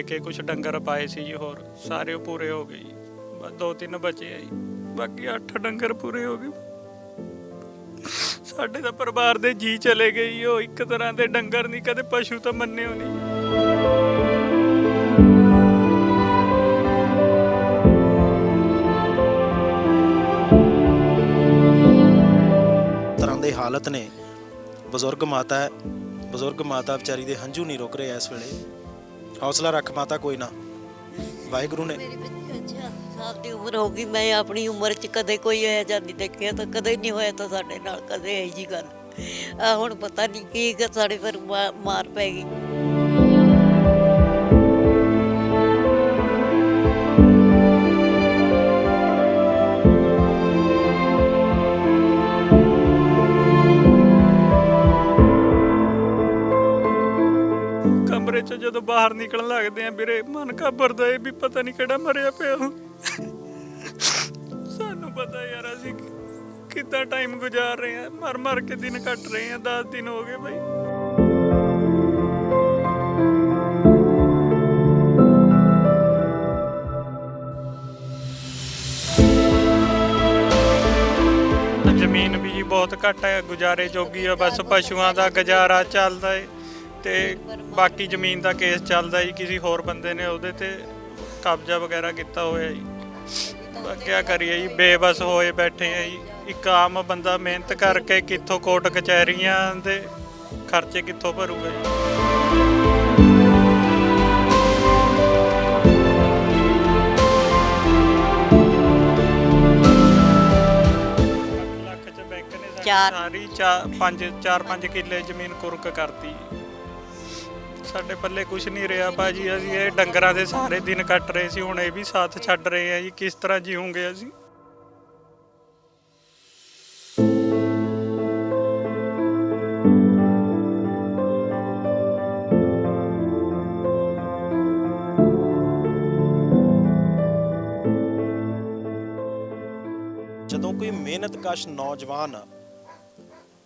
ਦੇ ਕੇ ਕੁਝ ਡੰਗਰ ਪਾਏ ਸੀ ਜੀ ਹੋਰ, ਸਾਰੇ ਉਹ ਪੂਰੇ ਹੋ ਗਏ ਜੀ। ਬਸ ਦੋ ਤਿੰਨ ਬਚੇ ਆ ਜੀ। ਬਾਕੀ 8 ਡੰਗਰ ਪੂਰੇ ਹੋ ਗਏ। ਸਾਡੇ ਤਾਂ ਪਰਿਵਾਰ ਦੇ ਜੀ ਚਲੇ ਗਏ ਜੀ, ਉਹ ਇੱਕ ਤਰ੍ਹਾਂ ਦੇ ਡੰਗਰ ਨਹੀਂ, ਕਦੇ ਪਸ਼ੂ ਤਾਂ ਮੰਨਿਓ ਨਹੀਂ। ਤਰ੍ਹਾਂ ਦੇ ਹਾਲਤ ਨੇ। ਬਜ਼ੁਰਗ ਮਾਤਾ ਬਜ਼ੁਰਗ ਮਾਤਾ ਵਿਚਾਰੀ ਦੇ ਹੰਝੂ ਨਹੀਂ ਰੁਕ ਰਹੇ ਇਸ ਵੇਲੇ। ਹੌਸਲਾ ਰੱਖ ਮਾਤਾ, ਕੋਈ ਨਾ। ਵਾਹਿਗੁਰੂ ਨੇ ਮੇਰੀ ਬੱਚੀ ਸਾਲ ਦੀ ਉਮਰ ਹੋ ਗਈ, ਮੈਂ ਆਪਣੀ ਉਮਰ 'ਚ ਕਦੇ ਕੋਈ ਇਹ ਜਿਹਾ ਨਹੀਂ ਦੇਖਿਆ ਤਾਂ ਕਦੇ ਨਹੀਂ ਹੋਇਆ ਤਾਂ ਸਾਡੇ ਨਾਲ ਕਦੇ ਇਹ ਜੀ ਗੱਲ। ਆ ਹੁਣ ਪਤਾ ਨਹੀਂ ਕੀ ਕਿ ਸਾਡੇ ਪਰ ਮਾ- ਮਾਰ ਪੈ ਗਈ। ਕਮਰੇ 'ਚ ਜਦੋਂ ਬਾਹਰ ਨਿਕਲਣ ਲੱਗਦੇ ਆ ਵੀਰੇ, ਮਨ ਘਬਰਦਾ ਏ ਵੀ ਪਤਾ ਨਹੀਂ ਕਿਹੜਾ ਮਰਿਆ ਪਿਆ ਉਹ। ਸਾਨੂੰ ਪਤਾ ਯਾਰ ਅਸੀਂ ਕਿ- ਕਿੱਦਾਂ ਟਾਈਮ ਗੁਜ਼ਾਰ ਰਹੇ ਆ, ਮਰ ਮਰ ਕੇ ਦਿਨ ਕੱਟ ਰਹੇ ਆ 10 ਦਿਨ ਹੋ ਗਏ ਬਈ ਜ਼ਮੀਨ ਵੀ ਬਹੁਤ ਘੱਟ ਹੈ, ਗੁਜ਼ਾਰੇ ਜੋਗੀ ਆ, ਬਸ ਪਸ਼ੂਆਂ ਦਾ ਗੁਜ਼ਾਰਾ ਚੱਲਦਾ ਏ ਤੇ ਬਾਕੀ ਜ਼ਮੀਨ ਦਾ ਕੇਸ ਚੱਲਦਾ ਜੀ ਕਿਸੇ ਹੋਰ ਬੰਦੇ ਨੇ ਉਹਦੇ ਤੇ ਕਬਜ਼ਾ ਵਗੈਰਾ ਕੀਤਾ ਹੋਇਆ ਜੀ। ਕੀ ਕਰੀਏ ਜੀ ਬੇਬਸ ਹੋਏ ਬੈਠੇ ਆ ਜੀ। ਇੱਕ ਆਮ ਬੰਦਾ ਮਿਹਨਤ ਕਰਕੇ ਕਿੱਥੋਂ ਕੋਟ ਕਚਹਿਰੀਆਂ ਦੇ ਖਰਚੇ ਕਿੱਥੋਂ ਭਰੂਗਾ ਜੀ? ਚਾਰ। ਸਾਰੀ ਚਾ- ਪੰਜ 4-5 ਕਿੱਲੇ ਜ਼ਮੀਨ ਕੁਰਕ ਕਰਤੀ ਸਾਡੇ ਪੱਲੇ ਕੁਝ ਨਹੀਂ ਰਿਹਾ ਬਾਜੀ ਅਸੀਂ ਇਹ ਡੰਗਰਾਂ ਦੇ ਸਾਰੇ ਦਿਨ ਕੱਟ ਰਹੇ ਸੀ, ਹੁਣ ਇਹ ਵੀ ਸਾਥ ਛੱਡ ਰਹੇ ਆ ਜੀ। ਕਿਸ ਤਰ੍ਹਾਂ ਜੀਵਾਂਗੇ ਅਸੀਂ? ਜਦੋਂ ਕੋਈ ਮਿਹਨਤਕਸ਼ ਨੌਜਵਾਨ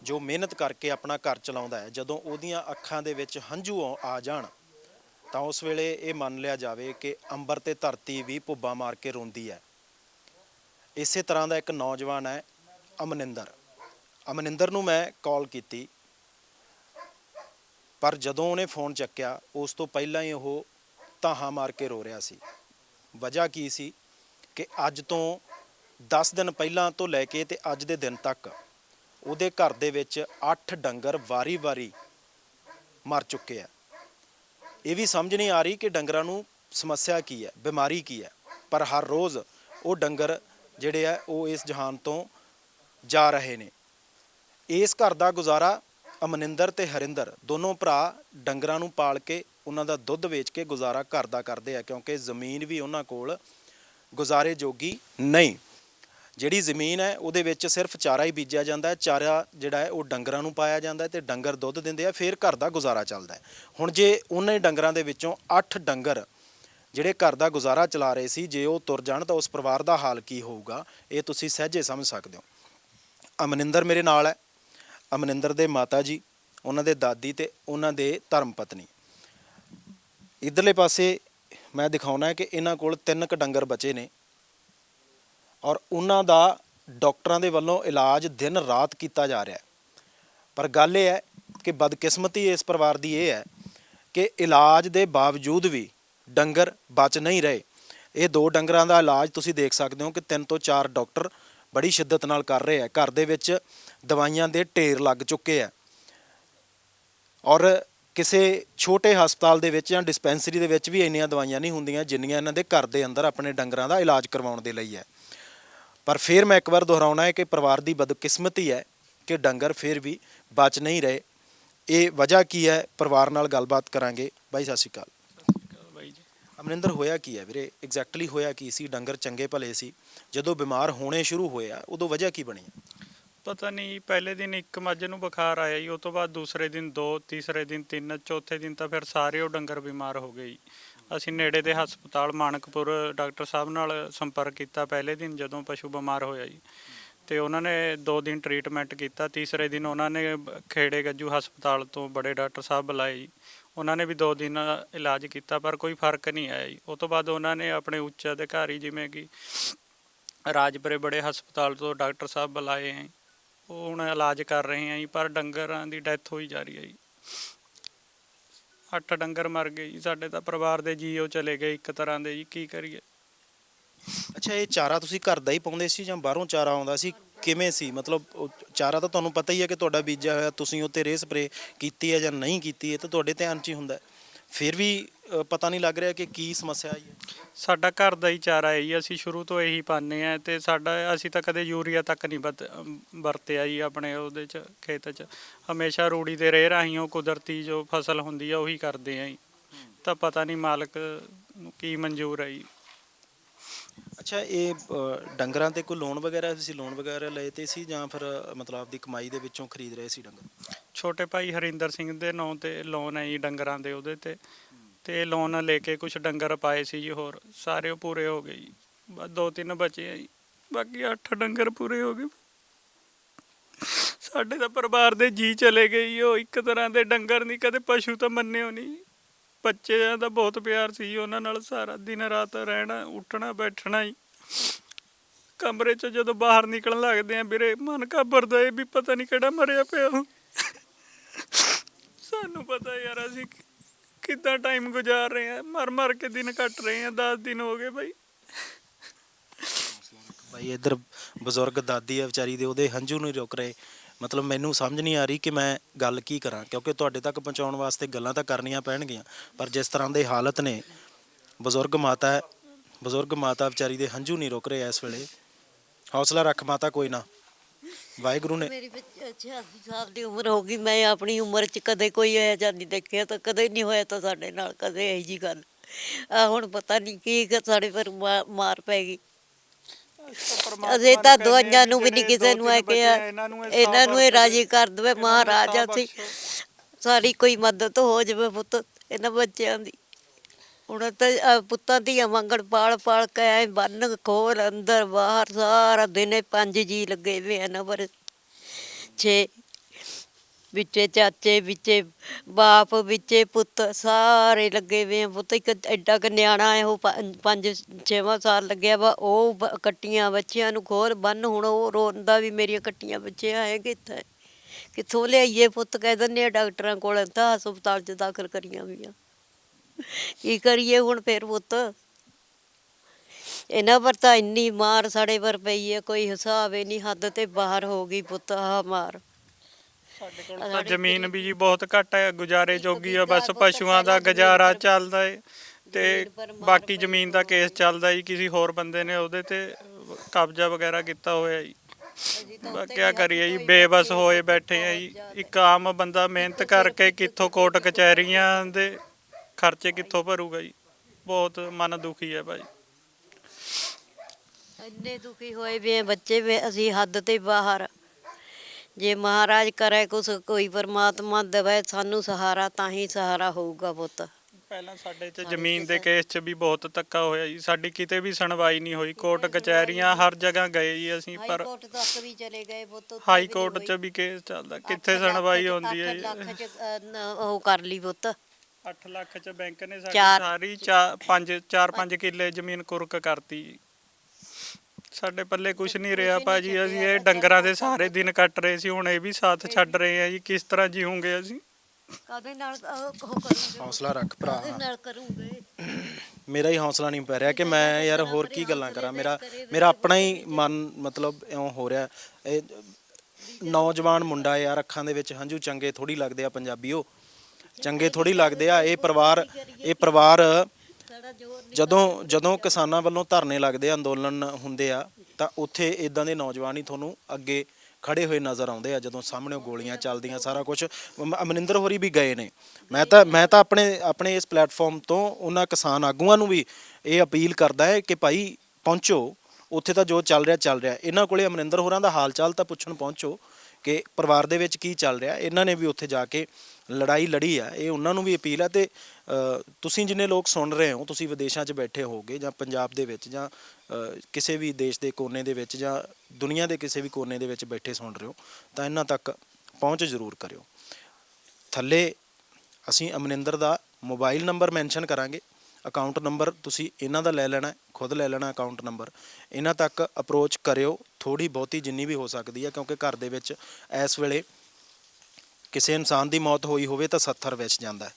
ਜੋ ਮਿਹਨਤ ਕਰਕੇ ਆਪਣਾ ਘਰ ਚਲਾਉਂਦਾ ਹੈ, ਜਦੋਂ ਉਹਦੀਆਂ ਅੱਖਾਂ ਦੇ ਵਿੱਚ ਹੰਝੂ ਆ- ਆ ਜਾਣ, ਤਾਂ ਉਸ ਵੇਲੇ ਇਹ ਮੰਨ ਲਿਆ ਜਾਵੇ ਕਿ ਅੰਬਰ ਤੇ ਧਰਤੀ ਵੀ ਭੁੱਬਾ ਮਾਰ ਕੇ ਰੋਂਦੀ ਹੈ। ਇਸੇ ਤਰ੍ਹਾਂ ਦਾ ਇੱਕ ਨੌਜਵਾਨ ਹੈ, ਅਮਨਿੰਦਰ। ਅਮਨਿੰਦਰ ਨੂੰ ਮੈਂ ਕਾਲ ਕੀਤੀ, ਪਰ ਜਦੋਂ ਉਹਨੇ ਫੋਨ ਚੱਕਿਆ, ਉਸ ਤੋਂ ਪਹਿਲਾਂ ਹੀ ਉਹ ਤਾਹਾਂ ਮਾਰ ਕੇ ਰੋ ਰਿਹਾ ਸੀ। ਵਜ੍ਹਾ ਕੀ ਸੀ ਕਿ ਅੱਜ ਤੋਂ 10 ਦਿਨ ਪਹਿਲਾਂ ਤੋਂ ਲੈ ਕੇ ਤੇ ਅੱਜ ਦੇ ਦਿਨ ਤੱਕ ਉਹਦੇ ਘਰ ਦੇ ਵਿੱਚ 8 ਡੰਗਰ ਵਾਰੀ-ਵਾਰੀ ਮਰ ਚੁੱਕੇ ਆ। ਇਹ ਵੀ ਸਮਝ ਨਹੀਂ ਆ ਰਹੀ ਕਿ ਡੰਗਰਾਂ ਨੂੰ ਸਮੱਸਿਆ ਕੀ ਹੈ, ਬਿਮਾਰੀ ਕੀ ਹੈ। ਪਰ ਹਰ ਰੋਜ਼ ਉਹ ਡੰਗਰ ਜਿਹੜੇ ਆ, ਉਹ ਇਸ ਜਹਾਨ ਤੋਂ ਜਾ ਰਹੇ ਨੇ। ਇਸ ਘਰ ਦਾ ਗੁਜ਼ਾਰਾ ਅਮਨਿੰਦਰ ਤੇ ਹਰਿੰਦਰ, ਦੋਨੋਂ ਭਰਾ ਡੰਗਰਾਂ ਨੂੰ ਪਾਲ ਕੇ ਉਹਨਾਂ ਦਾ ਦੁੱਧ ਵੇਚ ਕੇ ਗੁਜ਼ਾਰਾ ਘਰ ਦਾ ਕਰਦੇ ਆ, ਕਿਉਂਕਿ ਜ਼ਮੀਨ ਵੀ ਉਹਨਾਂ ਕੋਲ ਗੁਜ਼ਾਰੇ ਜੋਗੀ ਨਹੀਂ। ਜਿਹੜੀ ਜ਼ਮੀਨ ਹੈ, ਉਹਦੇ ਵਿੱਚ ਸਿਰਫ ਚਾਰਾ ਹੀ ਬੀਜਿਆ ਜਾਂਦਾ ਹੈ। ਚਾਰਾ ਜਿਹੜਾ ਹੈ, ਉਹ ਡੰਗਰਾਂ ਨੂੰ ਪਾਇਆ ਜਾਂਦਾ ਹੈ ਤੇ ਡੰਗਰ ਦੁੱਧ ਦਿੰਦੇ ਆ, ਫਿਰ ਘਰ ਦਾ ਗੁਜ਼ਾਰਾ ਚੱਲਦਾ ਹੈ। ਹੁਣ ਜੇ ਉਹਨਾਂ ਡੰਗਰਾਂ ਦੇ ਵਿੱਚੋਂ 8 ਡੰਗਰ ਜਿਹੜੇ ਘਰ ਦਾ ਗੁਜ਼ਾਰਾ ਚਲਾ ਰਹੇ ਸੀ, ਜੇ ਉਹ ਤੁਰ ਜਾਣ ਤਾਂ ਉਸ ਪਰਿਵਾਰ ਦਾ ਹਾਲ ਕੀ ਹੋਊਗਾ, ਇਹ ਤੁਸੀਂ ਸਹਿਜੇ ਸਮਝ ਸਕਦੇ ਹੋ। ਅਮਨਿੰਦਰ ਮੇਰੇ ਨਾਲ ਹੈ। ਅਮਨਿੰਦਰ ਦੇ ਮਾਤਾ ਜੀ, ਉਹਨਾਂ ਦੇ ਦਾਦੀ ਤੇ ਉਹਨਾਂ ਦੇ ਧਰਮ ਪਤਨੀ। ਇਧਰਲੇ ਪਾਸੇ ਮੈਂ ਦਿਖਾਉਣਾ ਹੈ ਕਿ ਇਹਨਾਂ ਕੋਲ ਤਿੰਨ ਕ ਡੰਗਰ ਬਚੇ ਨੇ। ਔਰ ਉਹਨਾਂ ਦਾ ਡਾਕਟਰਾਂ ਦੇ ਵੱਲੋਂ ਇਲਾਜ ਦਿਨ ਰਾਤ ਕੀਤਾ ਜਾ ਰਿਹਾ ਹੈ। ਪਰ ਗੱਲ ਇਹ ਹੈ ਕਿ ਬਦਕਿਸਮਤੀ ਇਸ ਪਰਿਵਾਰ ਦੀ ਇਹ ਹੈ ਕਿ ਇਲਾਜ ਦੇ ਬਾਵਜੂਦ ਵੀ ਡੰਗਰ ਬਚ ਨਹੀਂ ਰਹੇ। ਇਹ ਦੋ ਡੰਗਰਾਂ ਦਾ ਇਲਾਜ ਤੁਸੀਂ ਦੇਖ ਸਕਦੇ ਹੋ ਕਿ ਤਿੰਨ ਤੋਂ ਚਾਰ ਡਾਕਟਰ ਬੜੀ ਸ਼ਿੱਦਤ ਨਾਲ ਕਰ ਰਹੇ ਆ ਘਰ ਦੇ ਵਿੱਚ ਦਵਾਈਆਂ ਦੇ ਢੇਰ ਲੱਗ ਚੁੱਕੇ ਆ ਔਰ ਕਿਸੇ ਛੋਟੇ ਹਸਪਤਾਲ ਦੇ ਵਿੱਚ ਜਾਂ ਡਿਸਪੈਂਸਰੀ ਦੇ ਵਿੱਚ ਵੀ ਇੰਨੀਆਂ ਦਵਾਈਆਂ ਨਹੀਂ ਹੁੰਦੀਆਂ ਜਿੰਨੀਆਂ ਇਹਨਾਂ ਦੇ ਘਰ ਦੇ ਅੰਦਰ ਆਪਣੇ ਡੰਗਰਾਂ ਦਾ ਇਲਾਜ ਕਰਵਾਉਣ ਦੇ ਲਈ ਹੈ। ਪਰ ਫਿਰ ਮੈਂ ਇੱਕ ਵਾਰ ਦੁਹਰਾਉਣਾ ਹੈ ਕਿ ਪਰਿਵਾਰ ਦੀ ਬਦਕਿਸਮਤੀ ਹੈ ਕਿ ਡੰਗਰ ਫਿਰ ਵੀ ਬਚ ਨਹੀਂ ਰਹੇ। ਇਹ ਵਜ੍ਹਾ ਕੀ ਹੈ? ਪਰਿਵਾਰ ਨਾਲ ਗੱਲਬਾਤ ਕਰਾਂਗੇ। ਬਾਈ, ਸਤਿ ਸ਼੍ਰੀ ਅਕਾਲ। ਬਾਈ ਜੀ ਅਮਰਿੰਦਰ, ਹੋਇਆ ਕੀ ਹੈ ਵੀਰੇ? ਐਗਜ਼ੈਕਟਲੀ ਹੋਇਆ ਕੀ ਸੀ? ਡੰਗਰ ਚੰਗੇ ਭਲੇ ਸੀ। ਜਦੋਂ ਬਿਮਾਰ ਹੋਣੇ ਸ਼ੁਰੂ ਹੋਏ ਆ, ਉਦੋਂ ਵਜ੍ਹਾ ਕੀ ਬਣੀ? ਪਤਾ ਨਹੀਂ, ਪਹਿਲੇ ਦਿਨ ਇੱਕ ਮੱਝ ਨੂੰ ਬੁਖਾਰ ਆਇਆ ਜੀ, ਉਹ ਤੋਂ ਬਾਅਦ ਦੂਸਰੇ ਦਿਨ ਦੋ, ਤੀਸਰੇ ਦਿਨ ਤਿੰਨ, ਚੌਥੇ ਦਿਨ ਤਾਂ ਫਿਰ ਸਾਰੇ ਉਹ ਡੰਗਰ ਬਿਮਾਰ ਹੋ ਗਏ ਅਸੀਂ ਨੇੜੇ ਦੇ ਹਸਪਤਾਲ ਮਾਨਕਪੁਰ ਡਾਕਟਰ ਸਾਹਿਬ ਨਾਲ ਸੰਪਰਕ ਕੀਤਾ ਪਹਿਲੇ ਦਿਨ ਜਦੋਂ ਪਸ਼ੂ ਬਿਮਾਰ ਹੋਇਆ ਜੀ। ਤੇ ਉਹਨਾਂ ਨੇ 2 ਦਿਨ ਟ੍ਰੀਟਮੈਂਟ ਕੀਤਾ, ਤੀਸਰੇ ਦਿਨ ਉਹਨਾਂ ਨੇ ਖੇੜੇ ਗੱਜੂ ਹਸਪਤਾਲ ਤੋਂ ਬੜੇ ਡਾਕਟਰ ਸਾਹਿਬ ਬੁਲਾਏ ਜੀ। ਉਹਨਾਂ ਨੇ ਵੀ 2 ਦਿਨ ਇਲਾਜ ਕੀਤਾ, ਪਰ ਕੋਈ ਫ਼ਰਕ ਨਹੀਂ ਆਇਆ ਜੀ। ਉਹ ਤੋਂ ਬਾਅਦ ਉਹਨਾਂ ਨੇ ਆਪਣੇ ਉੱਚ ਅਧਿਕਾਰੀ ਜਿਵੇਂ ਕਿ ਰਾਜਪੁਰੇ ਬੜੇ ਹਸਪਤਾਲ ਤੋਂ ਡਾਕਟਰ ਸਾਹਿਬ ਬੁਲਾਏ ਹੈ। ਉਹ ਹੁਣ ਇਲਾਜ ਕਰ ਰਹੇ ਹੈ ਜੀ, ਪਰ ਡੰਗਰਾਂ ਦੀ ਡੈਥ ਹੋਈ ਜਾ ਰਹੀ ਹੈ ਜੀ। ਅੱਠ ਡੰਗਰ ਮਰ ਗਏ ਜੀ, ਸਾਡੇ ਤਾਂ ਪਰਿਵਾਰ ਦੇ ਜੀਓ ਚਲੇ ਗਏ ਇੱਕ ਤਰ੍ਹਾਂ ਦੇ ਜੀ, ਕੀ ਕਰੀਏ? ਅੱਛਾ, ਇਹ ਚਾਰਾ ਤੁਸੀਂ ਘਰ ਦਾ ਹੀ ਪਾਉਂਦੇ ਸੀ ਜਾਂ ਬਾਹਰੋਂ ਚਾਰਾ ਆਉਂਦਾ ਸੀ? ਕਿਵੇਂ ਸੀ? ਮਤਲਬ ਉਹ ਚਾਰਾ ਤਾਂ ਤੁਹਾਨੂੰ ਪਤਾ ਹੀ ਹੈ ਕਿ ਤੁਹਾਡਾ ਬੀਜਿਆ ਹੋਇਆ, ਤੁਸੀਂ ਉੱਤੇ ਰੇਹ ਸਪਰੇ ਕੀਤੀ ਹੈ ਜਾਂ ਨਹੀਂ ਕੀਤੀ ਹੈ ਤਾਂ ਤੁਹਾਡੇ ਧਿਆਨ 'ਚ ਹੀ ਹੁੰਦਾ ਹੈ। ਫਿਰ ਵੀ ਅ, ਪਤਾ ਨਹੀਂ ਲੱਗ ਰਿਹਾ ਕਿ ਕੀ ਸਮੱਸਿਆ ਆਈ ਹੈ। ਸਾਡਾ ਘਰ ਦਾ ਹੀ ਚਾਰਾ ਹੈ ਜੀ ਅਸੀਂ ਸ਼ੁਰੂ ਤੋਂ ਇਹੀ ਪਾਉਂਦੇ ਆ ਤੇ ਸਾਡਾ ਅਸੀਂ ਤਾਂ ਕਦੇ ਯੂਰੀਆ ਤੱਕ ਨਹੀਂ ਵਰਤ- ਅਮ ਵਰਤਿਆ ਜੀ ਆਪਣੇ ਉਹਦੇ ਚ ਖੇਤ ਚ। ਹਮੇਸ਼ਾ ਰੂੜੀ ਦੇ ਰੇਹ ਰਾਹੀਂ ਉਹ ਕੁਦਰਤੀ ਜੋ ਫਸਲ ਹੁੰਦੀ ਆ ਉਹੀ ਕਰਦੇ ਆ ਜੀ। ਤਾਂ ਪਤਾ ਨਹੀਂ ਮਾਲਕ ਨੂੰ ਕੀ ਮਨਜ਼ੂਰ ਹੈ ਜੀ। ਅੱਛਾ ਇਹ ਅ, ਡੰਗਰਾਂ ਤੇ ਕੋਈ ਲੋਨ ਵਗੈਰਾ ਤੁਸੀਂ ਲੋਨ ਵਗੈਰਾ ਲਏ ਤੇ ਸੀ ਜਾਂ ਫਿਰ ਅ, ਮਤਲਬ ਆਪਦੀ ਕਮਾਈ ਦੇ ਵਿੱਚੋਂ ਖਰੀਦ ਰਹੇ ਸੀ ਡੰਗਰ? ਛੋਟੇ ਭਾਈ ਹਰਿੰਦਰ ਸਿੰਘ ਦੇ ਨਾਂ ਤੇ ਲੋਨ ਹੈ ਜੀ ਡੰਗਰਾਂ ਦੇ ਉਹਦੇ ਤੇ। ਤੇ ਲੋਨ ਲੈ ਕੇ ਕੁਝ ਡੰਗਰ ਪਾਏ ਸੀ ਜੀ ਹੋਰ ਸਾਰੇ ਉਹ ਪੂਰੇ ਹੋ ਗਏ ਜੀ। ਬਸ ਦੋ ਤਿੰਨ ਬਚੇ ਆ ਜੀ ਬਾਕੀ ਅੱਠ ਡੰਗਰ ਪੂਰੇ ਹੋ ਗਏ। ਸਾਡੇ ਤਾਂ ਪਰਿਵਾਰ ਦੇ ਜੀ ਚਲੇ ਗਏ ਜੀ ਉਹ ਇੱਕ ਤਰ੍ਹਾਂ ਦੇ ਡੰਗਰ ਨਹੀਂ ਕਦੇ ਪਸ਼ੂ ਤਾਂ ਮੰਨਿਓ ਨਹੀਂ ਬੱਚਿਆਂ ਦਾ ਬਹੁਤ ਪਿਆਰ ਸੀ ਉਹਨਾਂ ਨਾਲ ਸਾਰਾ ਦਿਨ ਰਾਤ ਰਹਿਣਾ, ਉੱਠਣਾ, ਬੈਠਣਾ ਹੀ। ਕਮਰੇ 'ਚ ਜਦੋਂ ਬਾਹਰ ਨਿਕਲਣ ਲੱਗਦੇ ਆ ਵੀਰੇ, ਮਨ ਘਬਰਦਾ ਇਹ ਵੀ ਪਤਾ ਨਹੀਂ ਕਿਹੜਾ ਮਰਿਆ ਪਿਆ ਸਾਨੂੰ ਪਤਾ ਯਾਰ ਅਸੀਂ ਕਿੱਦਾਂ ਟਾਈਮ ਗੁਜ਼ਾਰ ਰਹੇ ਆ ਮਰ ਮਰ ਕੇ ਦਿਨ ਕੱਟ ਰਹੇ ਆ 10 ਦਿਨ ਹੋ ਗਏ ਬਾਈ। ਭਾਈ ਇੱਧਰ ਬਜ਼ੁਰਗ ਦਾਦੀ ਆ ਵਿਚਾਰੀ ਦੇ, ਉਹਦੇ ਹੰਝੂ ਨਹੀਂ ਰੁਕ ਰਹੇ। ਮਤਲਬ ਮੈਨੂੰ ਸਮਝ ਨਹੀਂ ਆ ਰਹੀ ਕਿ ਮੈਂ ਗੱਲ ਕੀ ਕਰਾਂ, ਕਿਉਂਕਿ ਤੁਹਾਡੇ ਤੱਕ ਪਹੁੰਚਾਉਣ ਵਾਸਤੇ ਗੱਲਾਂ ਤਾਂ ਕਰਨੀਆਂ ਪੈਣਗੀਆਂ। ਪਰ ਜਿਸ ਤਰ੍ਹਾਂ ਦੇ ਹਾਲਤ ਨੇ, ਬਜ਼ੁਰਗ ਮਾਤਾ ਬਜ਼ੁਰਗ ਮਾਤਾ ਵਿਚਾਰੀ ਦੇ ਹੰਝੂ ਨਹੀਂ ਰੁਕ ਰਹੇ ਇਸ ਵੇਲੇ। ਹੌਸਲਾ ਰੱਖ ਮਾਤਾ, ਕੋਈ ਨਾ। ਵਾਹਿਗੁਰੂ ਨੇ ਮੇਰੀ 86 ਸਾਲ ਦੀ ਉਮਰ ਹੋ ਗਈ, ਮੈਂ ਆਪਣੀ ਉਮਰ 'ਚ ਕਦੇ ਕੋਈ ਇਹੋ ਜਿਹਾ ਦੇਖਿਆ ਤਾਂ ਕਦੇ ਨਹੀਂ ਹੋਇਆ ਤਾਂ ਸਾਡੇ ਨਾਲ ਕਦੇ ਇਹੋ ਜੀ ਗੱਲ। ਆ ਹੁਣ ਪਤਾ ਨਹੀਂ ਕੀ ਸਾਡੇ ਪਰ ਮਾਰ ਪੈ ਗਈ। ਅਸੀਂ ਤਾਂ ਦਵਾਈਆਂ ਨੂੰ ਵੀ ਨਹੀਂ ਕਿਸੇ ਨੂੰ ਆ ਕਿਹਾ। ਇਹਨਾਂ ਨੂੰ ਇਹ ਰਾਜੀ ਕਰ ਦੇਵੇ ਮਹਾਰਾਜ ਅਸੀਂ ਸਾਡੀ ਕੋਈ ਮਦਦ ਹੋ ਜਾਵੇ ਪੁੱਤ ਇਹਨਾਂ ਬੱਚਿਆਂ ਦੀ। ਹੁਣ ਤਾਂ ਪੁੱਤਾਂ ਦੀਆਂ ਮੰਗਣ ਪਾਲ ਪਾਲ ਕੇ ਐ ਬੰਨ ਖੋਲ ਅੰਦਰ ਬਾਹਰ ਸਾਰਾ ਦਿਨੇ ਪੰਜ ਜੀ ਲੱਗੇ ਵੇ ਆ ਨਾ ਪਰ ਛੇ ਵਿੱਚੇ ਚਾਚੇ, ਵਿੱਚੇ ਬਾਪ, ਵਿੱਚੇ ਪੁੱਤ, ਸਾਰੇ ਲੱਗੇ ਵੇ ਆ ਪੁੱਤ। ਇੱਕ ਐਡਾ ਕ ਨਿਆਣਾ ਹੈ ਉਹ ਪੰਜ- ਪੰਜ, ਛੇਵਾਂ ਸਾਲ ਲੱਗਿਆ ਵਾ, ਉਹ ਬ- ਕੱਟੀਆਂ ਬੱਚਿਆਂ ਨੂੰ ਖੋਲ, ਬੰਨ, ਹੁਣ ਉਹ ਰੋਂਦਾ ਵੀ ਮੇਰੀਆਂ ਕੱਟੀਆਂ ਬੱਚਿਆਂ ਹੈ ਕਿੱਥੇ ਕਿੱਥੋਂ ਲਿਆਈਏ ਪੁੱਤ? ਕਹਿ ਦਿੰਦੇ ਆ ਡਾਕਟਰਾਂ ਕੋਲ, ਤਾਂ ਹਸਪਤਾਲ 'ਚ ਦਾਖਲ ਕਰੀਆਂ ਵੀ ਆ ਕੀ ਕਰੀਏ ਹੁਣ ਫੇਰ ਪੁੱਤ? ਇਹਨਾਂ ਪਰ ਤਾਂ ਇੰਨੀ ਮਾਰ ਸਾਡੇ ਪਰ ਪਈ ਹੈ ਕੋਈ ਹਿਸਾਬ ਹੀ ਨਹੀਂ, ਹੱਦ ਤੇ ਬਾਹਰ ਹੋ ਗਈ ਪੁੱਤ, ਆਹ ਮਾਰ। ਸਾਡੇ ਕੋਲ ਤਾਂ ਜ਼ਮੀਨ ਵੀ ਜੀ ਬਹੁਤ ਘੱਟ ਹੈ ਗੁਜ਼ਾਰੇ ਜੋਗੀ ਆ ਬਸ ਪਸ਼ੂਆਂ ਦਾ ਗੁਜ਼ਾਰਾ ਚੱਲਦਾ ਏ ਤੇ ਬਾਕੀ ਜ਼ਮੀਨ ਦਾ ਕੇਸ ਚੱਲਦਾ ਜੀ ਕਿਸੇ ਹੋਰ ਬੰਦੇ ਨੇ ਉਹਦੇ ਤੇ ਕਬਜ਼ਾ ਵਗੈਰਾ ਕੀਤਾ ਹੋਇਆ ਜੀ ਕਿਆ ਕਰੀਏ ਜੀ ਬੇਬਸ ਹੋਏ ਬੈਠੇ ਆ ਜੀ। ਇੱਕ ਆਮ ਬੰਦਾ ਮਿਹਨਤ ਕਰਕੇ ਕਿੱਥੋਂ ਕੋਟ ਕਚਹਿਰੀਆਂ ਦੇ ਖਰਚੇ ਕਿੱਥੋਂ ਭਰੂਗਾ ਜੀ? ਬਹੁਤ ਮਨ ਦੁਖੀ ਹੈ ਭਾਈ ਇੰਨੇ ਦੁਖੀ ਹੋਏ ਵੀ ਬੱਚੇ ਵੀ ਅਸੀਂ ਹੱਦ ਤੇ ਬਾਹਰ। ਜੇ ਮਹਾਰਾਜ ਕਰੇ ਕੁਛ ਕੋਈ ਪਰਮਾਤਮਾ ਦੇਵੇ ਸਾਨੂੰ ਸਹਾਰਾ ਤਾਂ ਹੀ ਸਹਾਰਾ ਹੋਊਗਾ ਪੁੱਤ। ਪਹਿਲਾਂ ਸਾਡੇ 'ਚ ਜ਼ਮੀਨ ਦੇ ਕੇਸ 'ਚ ਵੀ ਬਹੁਤ ਧੱਕਾ ਹੋਇਆ ਜੀ। ਸਾਡੀ ਕਿਤੇ ਵੀ ਸੁਣਵਾਈ ਨਹੀਂ ਹੋਈ। ਕੋਰਟ ਕਚਹਿਰੀਆਂ ਹਰ ਜਗ੍ਹਾ ਗਏ ਜੀ ਅਸੀਂ ਹਾਈ ਪਰ ਕੋਰਟ ਤੱਕ ਵੀ ਚਲੇ ਗਏ ਪੁੱਤ ਉੱਥੇ ਹਾਈ ਵੀ ਕੋਰਟ ਹੋਈ। 'ਚ ਵੀ ਕੇਸ ਚੱਲਦਾ। ਕਿੱਥੇ ਅੱਠ ਲੱਖ ਸੁਣਵਾਈ ਚ- ਹੁੰਦੀ ਹੈ ਅੱਠ ਲੱਖ ਜੀ ਚ ਅਹ, ਨ- ਉਹ ਕਰ ਲਈ ਪੁੱਤ। 8 ਲੱਖ 'ਚ ਬੈਂਕ ਨੇ ਸਾਡੀ ਚਾਰ- ਸਾਰੀ 5 4-5 ਕਿੱਲੇ ਜ਼ਮੀਨ ਕੁਰਕ ਕਰਤੀ ਜੀ। ਸਾਡੇ ਪੱਲੇ ਕੁਝ ਨਹੀਂ ਰਿਹਾ ਭਾਜੀ ਅਸੀਂ ਇਹ ਡੰਗਰਾਂ ਦੇ ਸਾਰੇ ਦਿਨ ਕੱਟ ਰਹੇ ਸੀ ਹੁਣ ਇਹ ਵੀ ਸਾਥ ਛੱਡ ਰਹੇ ਆ ਜੀ ਕਿਸ ਤਰ੍ਹਾਂ ਜੀਵਾਂਗੇ ਅਸੀਂ? ਕਾਦੇ ਨਾਲ ਉਹ ਕਰੂਗੇ? ਹੌਸਲਾ ਰੱਖ ਭਰਾ। ਕਾਹਦੇ ਨਾਲ ਕਰੂਗੇ? ਮੇਰਾ ਹੀ ਹੌਸਲਾ ਨਹੀਂ ਪੈ ਰਿਹਾ ਕਿ ਮੈਂ ਯਾਰ ਹੋਰ ਕੀ ਗੱਲਾਂ ਕਰਾਂ। ਮੇਰਾ ਮੇਰਾ ਆਪਣਾ ਹੀ ਮਨ ਮਤਲਬ ਇਉਂ ਹੋ ਰਿਹਾ। ਇਹ ਨੌਜਵਾਨ ਮੁੰਡਾ ਯਾਰ ਅੱਖਾਂ ਦੇ ਵਿੱਚ ਹੰਝੂ ਚੰਗੇ ਥੋੜੀ ਲੱਗਦੇ ਆ ਪੰਜਾਬੀਓ। ਚੰਗੇ ਥੋੜੀ ਲੱਗਦੇ ਆ। ਇਹ ਪਰਿਵਾਰ ਇਹ ਪਰਿਵਾਰ ਜਦੋਂ ਜਦੋਂ ਕਿਸਾਨਾਂ ਵੱਲੋਂ ਧਰਨੇ ਲੱਗਦੇ ਆ ਅੰਦੋਲਨ ਹੁੰਦੇ ਆ ਤਾਂ ਉੱਥੇ ਇਦਾਂ ਦੇ ਨੌਜਵਾਨ ਹੀ ਤੁਹਾਨੂੰ ਅੱਗੇ ਖੜੇ ਹੋਏ ਨਜ਼ਰ ਆਉਂਦੇ ਆ ਜਦੋਂ ਸਾਹਮਣੇ ਗੋਲੀਆਂ ਚੱਲਦੀਆਂ ਸਾਰਾ ਕੁਝ ਅਮਰਿੰਦਰ ਹੋਰੀ ਵੀ ਗਏ ਨੇ। ਮੈਂ ਤਾਂ ਮੈਂ ਤਾਂ ਆਪਣੇ ਆਪਣੇ ਇਸ ਪਲੇਟਫਾਰਮ ਤੋਂ ਉਹਨਾਂ ਕਿਸਾਨ ਆਗੂਆਂ ਨੂੰ ਵੀ ਇਹ ਅਪੀਲ ਕਰਦਾ ਹੈ ਕਿ ਭਾਈ ਪਹੁੰਚੋ। ਉੱਥੇ ਤਾਂ ਜੋ ਚੱਲ ਰਿਹਾ ਚੱਲ ਰਿਹਾ। ਇਹਨਾਂ ਕੋਲੇ ਅਮਰਿੰਦਰ ਹੋਰਾਂ ਦਾ ਹਾਲ ਚਾਲ ਤਾਂ ਪੁੱਛਣ ਪਹੁੰਚੋ। ਕਿ ਪਰਿਵਾਰ ਦੇ ਵਿੱਚ ਕੀ ਚੱਲ ਰਿਹਾ, ਇਹਨਾਂ ਨੇ ਵੀ ਉੱਥੇ ਜਾ ਕੇ ਲੜਾਈ ਲੜੀ ਆ, ਇਹ ਉਹਨਾਂ ਨੂੰ ਵੀ ਅਪੀਲ ਆ ਤੇ ਤੁਸੀਂ ਜਿੰਨੇ ਲੋਕ ਸੁਣ ਰਹੇ ਹੋ, ਤੁਸੀਂ ਵਿਦੇਸ਼ਾਂ 'ਚ ਬੈਠੇ ਹੋਗੇ ਜਾਂ ਪੰਜਾਬ ਦੇ ਵਿੱਚ ਜਾਂ ਕਿਸੇ ਵੀ ਦੇਸ਼ ਦੇ ਕੋਨੇ ਦੇ ਵਿੱਚ ਜਾਂ ਦੁਨੀਆ ਦੇ ਕਿਸੇ ਵੀ ਕੋਨੇ ਦੇ ਵਿੱਚ ਬੈਠੇ ਸੁਣ ਰਹੇ ਹੋ, ਤਾਂ ਇਹਨਾਂ ਤੱਕ ਪਹੁੰਚ ਜ਼ਰੂਰ ਕਰਿਓ। ਥੱਲੇ ਅਸੀਂ ਅਮਰਿੰਦਰ ਦਾ ਮੋਬਾਈਲ ਨੰਬਰ ਮੈਂਸ਼ਨ ਕਰਾਂਗੇ। ਅਕਾਊਂਟ ਨੰਬਰ ਤੁਸੀਂ ਇਹਨਾਂ ਦਾ ਲੈ ਲੈਣਾ, ਖੁਦ ਲੈ ਲੈਣਾ ਅਕਾਊਂਟ ਨੰਬਰ। ਇਹਨਾਂ ਤੱਕ ਅਪਰੋਚ ਕਰਿਓ ਥੋੜੀ ਬਹੁਤੀ ਜਿੰਨੀ ਵੀ ਹੋ ਸਕਦੀ ਹੈ, ਕਿਉਂਕਿ ਘਰ ਦੇ ਵਿੱਚ ਇਸ ਵੇਲੇ ਕਿਸੇ ਇਨਸਾਨ ਦੀ ਮੌਤ ਹੋਈ ਹੋਵੇ ਤਾਂ 70 ਵਿੱਚ ਜਾਂਦਾ ਹੈ।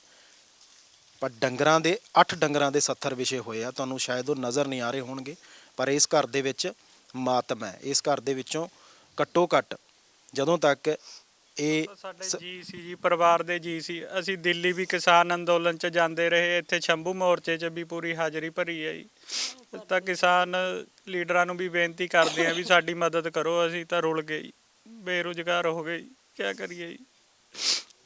ਪਰ ਡੰਗਰਾਂ ਦੇ 8 ਡੰਗਰਾਂ ਦੇ 70 ਵਿਸ਼ੇ ਹੋਏ ਆ, ਤੁਹਾਨੂੰ ਸ਼ਾਇਦ ਉਹ ਨਜ਼ਰ ਨਹੀਂ ਆ ਰਹੇ ਹੋਣਗੇ, ਪਰ ਇਸ ਘਰ ਦੇ ਵਿੱਚ ਮਾਤਮ ਹੈ। ਇਸ ਘਰ ਦੇ ਵਿੱਚੋਂ ਘੱਟੋ ਘੱਟ ਜਦੋਂ ਤੱਕ ਇਹ ਸਾਡੇ ਜੀ ਸੀ ਜੀ ਪਰਿਵਾਰ ਦੇ ਜੀ ਸੀ। ਅਸੀਂ ਦਿੱਲੀ ਵੀ ਕਿਸਾਨ ਅੰਦੋਲਨ 'ਚ ਜਾਂਦੇ ਰਹੇ। ਇੱਥੇ ਸ਼ੰਭੂ ਮੋਰਚੇ 'ਚ ਵੀ ਪੂਰੀ ਹਾਜ਼ਰੀ ਭਰੀ ਹੈ ਜੀ। ਤਾਂ ਕਿਸਾਨ ਲੀਡਰਾਂ ਨੂੰ ਵੀ ਬੇਨਤੀ ਕਰਦੇ ਆ ਵੀ ਸਾਡੀ ਮਦਦ ਕਰੋ। ਅਸੀਂ ਤਾਂ ਰੁਲ ਗਏ ਜੀ। ਬੇਰੁਜ਼ਗਾਰ ਹੋ ਗਏ ਜੀ। ਕੀ ਕਰੀਏ ਜੀ?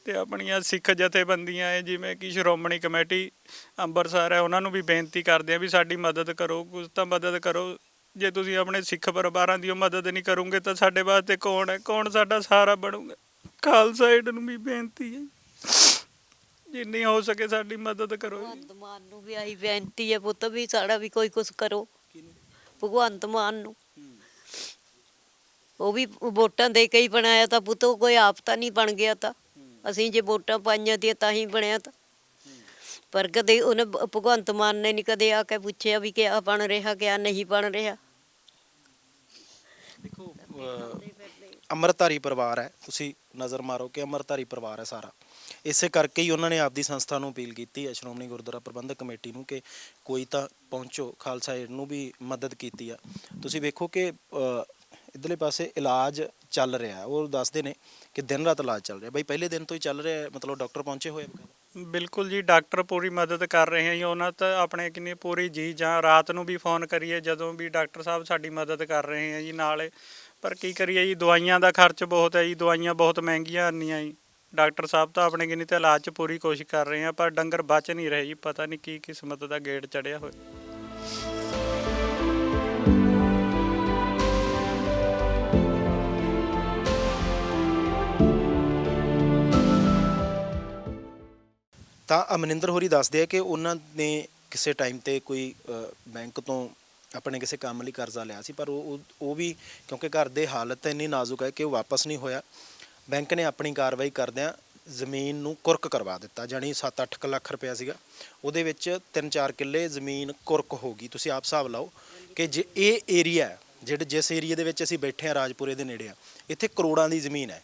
ਤੇ ਆਪਣੀਆਂ ਸਿੱਖ ਜਥੇਬੰਦੀਆਂ ਹੈ ਜਿਵੇਂ ਕਿ ਸ਼੍ਰੋਮਣੀ ਕਮੇਟੀ ਅੰਮ੍ਰਿਤਸਰ ਹੈ ਉਹਨਾਂ ਨੂੰ ਵੀ ਬੇਨਤੀ ਕਰਦੇ ਆ ਵੀ ਸਾਡੀ ਮਦਦ ਕਰੋ। ਕੁਝ ਤਾਂ ਮਦਦ ਕਰੋ। ਜੇ ਤੁਸੀਂ ਆਪਣੇ ਸਿੱਖ ਪਰਿਵਾਰਾਂ ਦੀ ਉਹ ਮਦਦ ਨਹੀਂ ਕਰੋਗੇ ਤਾਂ ਸਾਡੇ ਵਾਸਤੇ ਕੌਣ ਹੈ? ਕੌਣ ਸਾਡਾ ਸਹਾਰਾ ਬਣੂਗਾ? ਖਾਲਸਾ ਏਡ ਨੂੰ ਵੀ ਬੇਨਤੀ ਹੈ। ਜਿੰਨੀ ਹੋ ਸਕੇ ਸਾਡੀ ਮਦਦ ਕਰੋ ਜੀ। ਭਗਵੰਤ ਮਾਨ ਨੂੰ ਵੀ ਆਹੀ ਬੇਨਤੀ ਹੈ ਪੁੱਤ ਵੀ ਸਾਡਾ ਵੀ ਕੋਈ ਕੁਝ ਕਰੋ। ਭਗਵੰਤ ਮਾਨ ਨੂੰ। ਉਹ ਵੀ ਵੋਟਾਂ ਦੇ ਕੇ ਹੀ ਬਣਾਇਆ ਤਾਂ ਪੁੱਤ ਉਹ ਕੋਈ ਆਪ ਤਾਂ ਨਹੀਂ ਬਣ ਗਿਆ ਤਾਂ। ਅਸੀਂ ਜੇ ਵੋਟਾਂ ਪਾਈਆਂ ਤੇ ਤਾਂ ਹੀ ਬਣਿਆ ਤਾਂ। ਪਰ ਕਦੇ ਉਹਨੇ ਭਗਵੰਤ ਮਾਨ ਨੇ ਨਹੀਂ ਕਦੇ ਆ ਕੇ ਪੁੱਛਿਆ ਵੀ ਕਿਆ ਬਣ ਰਿਹਾ ਕਿਆ ਨਹੀਂ ਬਣ ਰਿਹਾ। ਦੇਖੋ ਅੰਮ੍ਰਿਤਧਾਰੀ ਪਰਿਵਾਰ ਹੈ। ਤੁਸੀਂ ਨਜ਼ਰ ਮਾਰੋ ਕਿ ਅੰਮ੍ਰਿਤਧਾਰੀ ਪਰਿਵਾਰ ਹੈ ਸਾਰਾ। ਇਸੇ ਕਰਕੇ ਹੀ ਉਹਨਾਂ ਨੇ ਆਪਦੀ ਸੰਸਥਾ ਨੂੰ ਅਪੀਲ ਕੀਤੀ ਹੈ ਸ਼੍ਰੋਮਣੀ ਗੁਰਦੁਆਰਾ ਪ੍ਰਬੰਧਕ ਕਮੇਟੀ ਨੂੰ ਕਿ ਕੋਈ ਤਾਂ ਪਹੁੰਚੋ ਖਾਲਸਾ ਏਡ ਨੂੰ ਵੀ ਮਦਦ ਕੀਤੀ ਆ। ਤੁਸੀਂ ਵੇਖੋ ਕਿ ਅ, ਇੱਧਰਲੇ ਪਾਸੇ ਇਲਾਜ ਚੱਲ ਰਿਹਾ ਉਹ ਦੱਸਦੇ ਨੇ ਕਿ ਦਿਨ ਰਾਤ ਇਲਾਜ ਚੱਲ ਰਿਹਾ। ਬਈ ਪਹਿਲੇ ਦਿਨ ਤੋਂ ਹੀ ਚੱਲ ਰਿਹਾ ਮਤਲਬ ਡਾਕਟਰ ਪਹੁੰਚੇ ਹੋਏ ਬਿਲਕੁਲ ਜੀ ਡਾਕਟਰ ਪੂਰੀ ਮਦਦ ਕਰ ਰਹੇ ਹੈ ਜੀ। ਉਹਨਾਂ ਤਾਂ ਆਪਣੇ ਕਿੰਨੀ ਪੂਰੀ ਜੀ ਜਾਂ ਰਾਤ ਨੂੰ ਵੀ ਫੋਨ ਕਰੀਏ ਜਦੋਂ ਵੀ ਡਾਕਟਰ ਸਾਹਿਬ ਸਾਡੀ ਮਦਦ ਕਰ ਰਹੇ ਹੈ ਜੀ ਨਾਲ ਪਰ ਕੀ ਕਰੀਏ ਜੀ, ਦਵਾਈਆਂ ਦਾ ਖਰਚ ਬਹੁਤ ਹੈ ਜੀ, ਦਵਾਈਆਂ ਬਹੁਤ ਮਹਿੰਗੀਆਂ ਆਉਂਦੀਆਂ ਜੀ। ਡਾਕਟਰ ਸਾਹਿਬ ਤਾਂ ਆਪਣੇ ਕਿੰਨੀ ਤੇ ਇਲਾਜ 'ਚ ਪੂਰੀ ਕੋਸ਼ਿਸ਼ ਕਰ ਰਹੇ ਆ, ਪਰ ਡੰਗਰ ਬਚ ਨਹੀਂ ਰਹੇ ਜੀ, ਪਤਾ ਨਹੀਂ ਕੀ ਕਿਸਮਤ ਦਾ ਗੇੜ ਚੜਿਆ ਹੋਇਆ। ਤਾਂ ਅਮਨਿੰਦਰ ਹੋਰੀ ਦੱਸਦੇ ਆ ਕਿ ਉਹਨਾਂ ਨੇ ਕਿਸੇ ਟਾਈਮ ਤੇ ਕੋਈ ਬੈਂਕ ਤੋਂ ਆਪਣੇ ਕਿਸੇ ਕੰਮ ਲਈ ਕਰਜ਼ਾ ਲਿਆ ਸੀ, ਪਰ ਉਹ, ਉਹ- ਵੀ ਕਿਉਂਕਿ ਘਰ ਦੇ ਹਾਲਤ ਇੰਨੀ ਨਾਜ਼ੁਕ ਹੈ ਕਿ ਉਹ ਵਾਪਸ ਨਹੀਂ ਹੋਇਆ। ਬੈਂਕ ਨੇ ਆਪਣੀ ਕਾਰਵਾਈ ਕਰਦਿਆਂ ਜ਼ਮੀਨ ਨੂੰ ਕੁਰਕ ਕਰਵਾ ਦਿੱਤਾ ਜਾਨੀ 7-8 ਲੱਖ ਰੁਪਇਆ ਸੀਗਾ। ਉਹਦੇ ਵਿੱਚ 3-4 ਕਿੱਲੇ ਜ਼ਮੀਨ ਕੁਰਕ ਹੋ ਗਈ। ਤੁਸੀਂ ਆਪ ਹਿਸਾਬ ਲਾਓ ਕਿ ਜੇ ਇਹ ਏਰੀਆ ਜਿਹੜੇ ਜਿਸ ਏਰੀਆ ਦੇ ਵਿੱਚ ਅਸੀਂ ਬੈਠੇ ਆ ਰਾਜਪੁਰੇ ਦੇ ਨੇੜੇ ਆ, ਇੱਥੇ ਕਰੋੜਾਂ ਦੀ ਜ਼ਮੀਨ ਹੈ।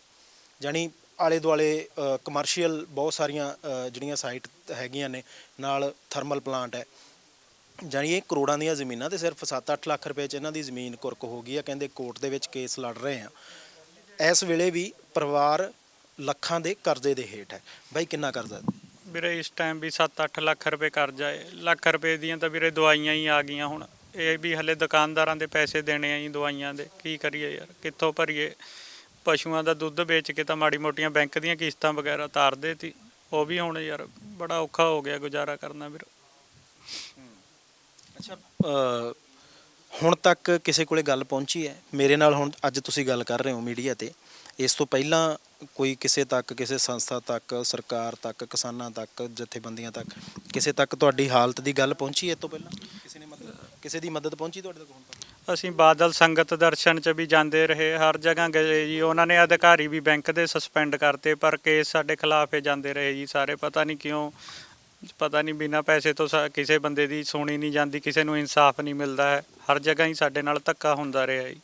ਜਾਨੀ ਆਲੇ ਦੁਆਲੇ ਕਮਰਸ਼ੀਅਲ ਬਹੁਤ ਸਾਰੀਆਂ ਜਿਹੜੀਆਂ ਸਾਈਟ ਹੈਗੀਆਂ ਨੇ, ਨਾਲ ਥਰਮਲ ਪਲਾਂਟ ਹੈ। ਜਾਨੀ ਇਹ ਕਰੋੜਾਂ ਦੀਆਂ ਜ਼ਮੀਨਾਂ ਤੇ ਸਿਰਫ 7-8 ਲੱਖ ਰੁਪਏ ਚ ਇਹਨਾਂ ਦੀ ਜ਼ਮੀਨ ਕੁਰਕ ਹੋ ਗਈ ਆ, ਕਹਿੰਦੇ ਕੋਰਟ ਦੇ ਵਿੱਚ ਕੇਸ ਲੜ ਰਹੇ ਆ। ਇਸ ਵੇਲੇ ਵੀ ਪਰਿਵਾਰ ਲੱਖਾਂ ਦੇ ਕਰਜ਼ੇ ਦੇ ਹੇਠ ਹੈ। ਬਾਈ, ਕਿੰਨਾ ਕਰਜ਼ਾ? ਵੀਰੇ, ਇਸ ਟਾਈਮ ਵੀ 7-8 ਲੱਖ ਰੁਪਏ ਕਰਜ਼ਾ ਹੈ। ਲੱਖ ਰੁਪਏ ਦੀਆਂ ਤਾਂ ਵੀਰੇ ਦਵਾਈਆਂ ਹੀ ਆ ਗਈਆਂ ਹੁਣ। ਇਹ ਵੀ ਹਲੇ ਦੁਕਾਨਦਾਰਾਂ ਦੇ ਪੈਸੇ ਦੇਣੇ ਆ ਜੀ ਦਵਾਈਆਂ ਦੇ। ਕੀ ਕਰੀਏ ਯਾਰ, ਕਿੱਥੋਂ ਭਰੀਏ? ਪਸ਼ੂਆਂ ਦਾ ਦੁੱਧ ਵੇਚ ਕੇ ਤਾਂ ਮਾੜੀ ਮੋਟੀਆਂ ਬੈਂਕ ਦੀਆਂ ਕਿਸ਼ਤਾਂ ਵਗੈਰਾ ਤਾਰਦੇ ਤੀ। ਉਹ ਵੀ ਹੁਣ ਯਾਰ ਬੜਾ ਔਖਾ ਹੋ ਗਿਆ ਗੁਜ਼ਾਰਾ ਕਰਨਾ ਵੀਰ। ਅੱਛਾ ਹੁਣ ਤੱਕ ਕਿਸੇ ਕੋਲੇ ਗੱਲ ਪਹੁੰਚੀ ਹੈ? ਮੇਰੇ ਨਾਲ ਹੁਣ ਅੱਜ ਤੁਸੀਂ ਗੱਲ ਕਰ ਰਹੇ ਹੋ ਮੀਡੀਆ ਤੇ। ਇਸ ਤੋਂ ਪਹਿਲਾਂ ਕੋਈ ਕਿਸੇ ਤੱਕ, ਕਿਸੇ ਸੰਸਥਾ ਤੱਕ, ਸਰਕਾਰ ਤੱਕ, ਕਿਸਾਨਾਂ ਤੱਕ, ਜਥੇਬੰਦੀਆਂ ਤੱਕ, ਕਿਸੇ ਤੱਕ ਤੁਹਾਡੀ ਹਾਲਤ ਦੀ ਗੱਲ ਪਹੁੰਚੀ ਹੈ ਇਹ ਤੋਂ ਪਹਿਲਾਂ? ਕਿਸੇ ਨੇ ਮਦਦ ਕਿਸੇ ਦੀ ਮਦਦ ਪਹੁੰਚੀ ਤੁਹਾਡੇ ਤੱਕ ਹੁਣ ਤੱਕ? ਅਸੀਂ ਬਾਦਲ ਸੰਗਤ ਦਰਸ਼ਨ ਚ ਵੀ ਜਾਂਦੇ ਰਹੇ, ਹਰ ਜਗ੍ਹਾ ਗਏ ਜੀ। ਉਹਨਾਂ ਨੇ ਅਧਿਕਾਰੀ ਵੀ ਬੈਂਕ ਦੇ ਸਸਪੈਂਡ ਕਰਤੇ, ਪਰ ਕੇਸ ਸਾਡੇ ਖਿਲਾਫ ਹੀ ਜਾਂਦੇ ਰਹੇ ਜੀ। ਸਾਰੇ ਪਤਾ ਨਹੀਂ ਕਿਉਂ ਪਤਾ ਨਹੀਂ ਬਿਨਾਂ ਪੈਸੇ ਤੋਂ ਸਾ- ਕਿਸੇ ਬੰਦੇ ਦੀ ਸੁਣੀ ਨਹੀਂ ਜਾਂਦੀ ਕਿਸੇ ਨੂੰ ਇਨਸਾਫ ਨਹੀਂ ਮਿਲਦਾ ਹੈ। ਹਰ ਜਗ੍ਹਾ ਹੀ ਸਾਡੇ ਨਾਲ ਧੱਕਾ ਹੁੰਦਾ ਰਿਹਾ ਜੀ।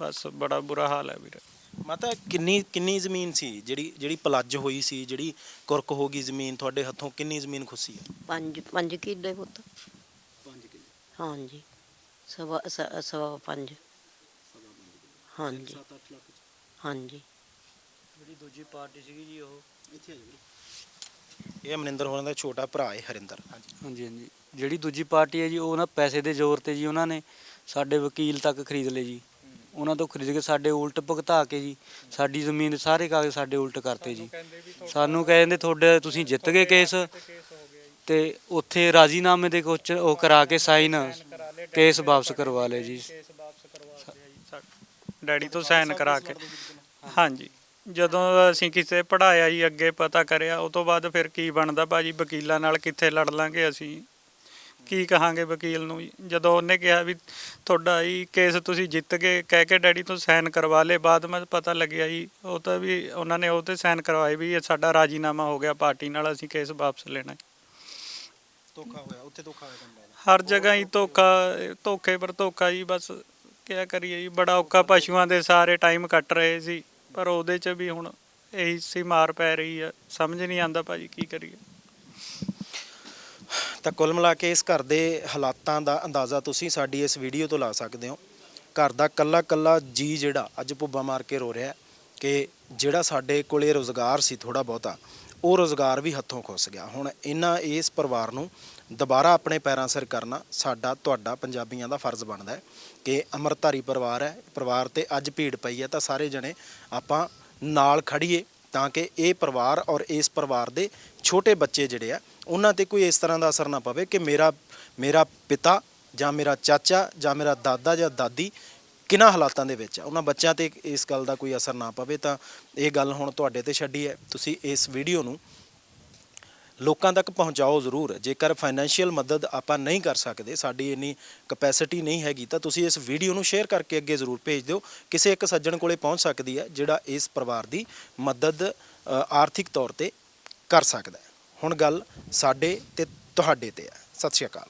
ਬਸ ਬੜਾ ਬੁਰਾ ਹਾਲ ਹੈ ਵੀਰੇ। ਮਾਤਾ ਕਿੰਨੀ ਕਿੰਨੀ ਜ਼ਮੀਨ ਸੀ ਜਿਹੜੀ ਜਿਹੜੀ ਪਲੱਜ ਹੋਈ ਸੀ ਜਿਹੜੀ ਕੁਰਕ ਹੋ ਗਈ ਜ਼ਮੀਨ ਤੁਹਾਡੇ ਹੱਥੋਂ ਕਿੰਨੀ ਜ਼ਮੀਨ ਖੁੱਸੀ ਹੈ? ਪੰਜ ਪੰਜ ਕਿੱਲੇ ਪੁੱਤ। 5 ਕਿੱਲੇ। ਹਾਂਜੀ। ਸਵਾ ਸ- ਸਵਾ ਪੰਜ। ਹਾਂਜੀ। 7-8 ਲੱਖ ਹਾਂਜੀ। ਜਿਹੜੀ ਦੂਜੀ ਪਾਰਟੀ ਸੀਗੀ ਜੀ ਉਹ। ਇੱਥੇ ਆ ਜਾਓ ਇਹ ਅਮਨਿੰਦਰ ਹੋਰਾਂ ਦਾ ਛੋਟਾ ਭਰਾ ਹੈ ਹਰਿੰਦਰ। ਹਾਂਜੀ ਹਾਂਜੀ। ਹਾਂਜੀ ਜਿਹੜੀ ਦੂਜੀ ਪਾਰਟੀ ਹੈ ਜੀ ਉਹ ਨਾ ਪੈਸੇ ਦੇ ਜ਼ੋਰ ਤੇ ਜੀ ਉਹਨਾਂ ਨੇ ਸਾਡੇ ਵਕੀਲ ਤੱਕ ਖਰੀਦ ਲਏ ਜੀ। ਉਹਨਾਂ ਤੋਂ ਖਰੀਦ ਕੇ ਸਾਡੇ ਉਲਟ ਭੁਗਤਾ ਕੇ ਜੀ ਸਾਡੀ ਜ਼ਮੀਨ ਦੇ ਸਾਰੇ ਕਾਗਜ਼ ਸਾਡੇ ਉਲਟ ਕਰਤੇ ਜੀ। ਸਾਨੂੰ ਕਹਿੰਦੇ ਤੁਹਾਡੇ ਤੁਸੀਂ ਜਿੱਤ ਗਏ ਕੇਸ। ਤੇ ਉੱਥੇ ਰਾਜ਼ੀਨਾਮੇ ਦੇ ਕੁਛ ਉਹ ਕਰਾ ਕੇ ਸਾਈਨ ਕੇਸ ਵਾਪਸ ਕਰਵਾ ਲਏ ਜੀ। ਕੇਸ ਵਾਪਸ ਕਰਵਾ ਦਿਆ ਜੀ ਸਾ- ਡੈਡੀ ਤੋਂ ਸਾਈਨ ਕਰਾ ਕੇ। ਹਾਂਜੀ। ਜਦੋਂ ਅਸੀਂ ਕਿਸੇ ਪੜਾਇਆ ਜੀ ਅੱਗੇ ਪਤਾ ਕਰਿਆ ਉਹ ਤੋਂ ਬਾਅਦ ਫਿਰ ਕੀ ਬਣਦਾ? ਭਾਜੀ ਵਕੀਲਾਂ ਨਾਲ ਕਿੱਥੇ ਲੜ ਲਾਂਗੇ ਅਸੀਂ? ਕੀ ਕਹਾਂਗੇ ਵਕੀਲ ਨੂੰ? ਜੀ? ਜਦੋਂ ਉਹਨੇ ਕਿਹਾ ਵੀ ਤੁਹਾਡਾ ਹੀ ਕੇਸ ਤੁਸੀਂ ਜਿੱਤ ਗਏ ਕਹਿ ਕੇ ਡੈਡੀ ਤੋਂ ਸਾਈਨ ਕਰਵਾ ਲਏ ਬਾਅਦ ਵਿੱਚ ਪਤਾ ਲੱਗਿਆ ਜੀ ਉਹ ਤਾਂ ਵੀ ਉਹਨਾਂ ਨੇ ਉਹ ਤੇ ਸਾਈਨ ਕਰਵਾਏ ਵੀ ਇਹ ਸਾਡਾ ਰਾਜੀਨਾਮਾ ਹੋ ਗਿਆ ਪਾਰਟੀ ਨਾਲ ਅਸੀਂ ਕੇਸ ਵਾਪਸ ਲੈਣਾ ਹੈ। ਧੋਖਾ ਹੋਇਆ ਉੱਥੇ ਧੋਖਾ ਹੋਇਆ ਤੁਹਾਨੂੰ ਹਰ ਜਗ੍ਹਾ ਹੀ ਧੋਖਾ ਧੋਖੇ ਪਰ ਧੋਖਾ ਜੀ ਬਸ ਕਿਆ ਕਰੀਏ ਜੀ ਬੜਾ ਔਖਾ। ਪਸ਼ੂਆਂ ਦੇ ਸਾਰੇ ਟਾਈਮ ਕੱਟ ਰਹੇ ਸੀ। ਪਰ ਉਹਦੇ 'ਚ ਵੀ ਹੁਣ ਇਹੀ ਸੀ ਮਾਰ ਪੈ ਰਹੀ ਆ। ਸਮਝ ਨਹੀਂ ਆਂਦਾ ਭਾਜੀ ਕੀ ਕਰੀਏ। ਤਾਂ ਕੁੱਲ ਮਿਲਾ ਕੇ ਇਸ ਘਰ ਦੇ ਹਾਲਾਤਾਂ ਦਾ ਅੰਦਾਜ਼ਾ ਤੁਸੀਂ ਸਾਡੀ ਇਸ ਵੀਡੀਓ ਤੋਂ ਲਾ ਸਕਦੇ ਹੋ। ਘਰ ਦਾ ਕੱਲਾ ਕੱਲਾ ਜੀ ਜਿਹੜਾ ਅੱਜ ਭੁੱਬਾ ਮਾਰ ਕੇ ਰੋ ਰਿਹਾ ਕਿ ਜਿਹੜਾ ਸਾਡੇ ਕੋਲੇ ਰੋਜ਼ਗਾਰ ਸੀ ਥੋੜਾ ਬਹੁਤਾ, ਉਹ ਰੋਜ਼ਗਾਰ ਵੀ ਹੱਥੋਂ ਖੁੱਸ ਗਿਆ। ਹੁਣ ਇਹਨਾਂ ਇਸ ਪਰਿਵਾਰ ਨੂੰ ਦੁਬਾਰਾ ਆਪਣੇ ਪੈਰਾਂ ਸਿਰ ਕਰਨਾ ਸਾਡਾ, ਤੁਹਾਡਾ, ਪੰਜਾਬੀਆਂ ਦਾ ਫਰਜ਼ ਬਣਦਾ ਹੈ ਕਿ ਅਮਰਤਾਰੀ ਪਰਿਵਾਰ ਹੈ, ਪਰਿਵਾਰ ਤੇ ਅੱਜ ਭੀੜ ਪਈ ਹੈ ਤਾਂ ਸਾਰੇ ਜਣੇ ਆਪਾਂ ਨਾਲ ਖੜੀਏ ਤਾਂ ਕਿ ਇਹ ਪਰਿਵਾਰ ਔਰ ਇਸ ਪਰਿਵਾਰ ਦੇ ਛੋਟੇ ਬੱਚੇ ਜਿਹੜੇ ਆ, ਉਹਨਾਂ ਤੇ ਕੋਈ ਇਸ ਤਰ੍ਹਾਂ ਦਾ ਅਸਰ ਨਾ ਪਵੇ ਕਿ ਮੇਰਾ ਮੇਰਾ ਪਿਤਾ ਜਾਂ ਮੇਰਾ ਚਾਚਾ ਜਾਂ ਮੇਰਾ ਦਾਦਾ ਜਾਂ ਦਾਦੀ ਕਿਹਨਾਂ ਹਾਲਾਤਾਂ ਦੇ ਵਿੱਚ ਆ। ਉਹਨਾਂ ਬੱਚਿਆਂ ਤੇ ਇਸ ਗੱਲ ਦਾ ਕੋਈ ਅਸਰ ਨਾ ਪਵੇ ਤਾਂ ਇਹ ਗੱਲ ਹੁਣ ਤੁਹਾਡੇ ਤੇ ਛੱਡੀ ਹੈ। ਤੁਸੀਂ ਇਸ ਵੀਡੀਓ ਨੂੰ ਲੋਕਾਂ ਤੱਕ ਪਹੁੰਚਾਓ ਜ਼ਰੂਰ। ਜੇਕਰ ਫਾਈਨੈਂਸ਼ੀਅਲ ਮਦਦ ਆਪਾਂ ਨਹੀਂ ਕਰ ਸਕਦੇ, ਸਾਡੀ ਇੰਨੀ ਕਪੈਸਿਟੀ ਨਹੀਂ ਹੈਗੀ, ਤਾਂ ਤੁਸੀਂ ਇਸ ਵੀਡੀਓ ਨੂੰ ਸ਼ੇਅਰ ਕਰਕੇ ਅੱਗੇ ਜ਼ਰੂਰ ਭੇਜ ਦਿਓ। ਕਿਸੇ ਇੱਕ ਸੱਜਣ ਕੋਲੇ ਪਹੁੰਚ ਸਕਦੀ ਹੈ, ਜਿਹੜਾ ਇਸ ਪਰਿਵਾਰ ਦੀ ਮਦਦ ਆਰਥਿਕ ਤੌਰ ਤੇ ਕਰ ਸਕਦਾ ਹੈ। ਹੁਣ ਗੱਲ ਸਾਡੇ ਤੇ ਤੁਹਾਡੇ ਤੇ ਹੈ। ਸਤਿ ਸ਼੍ਰੀ ਅਕਾਲ।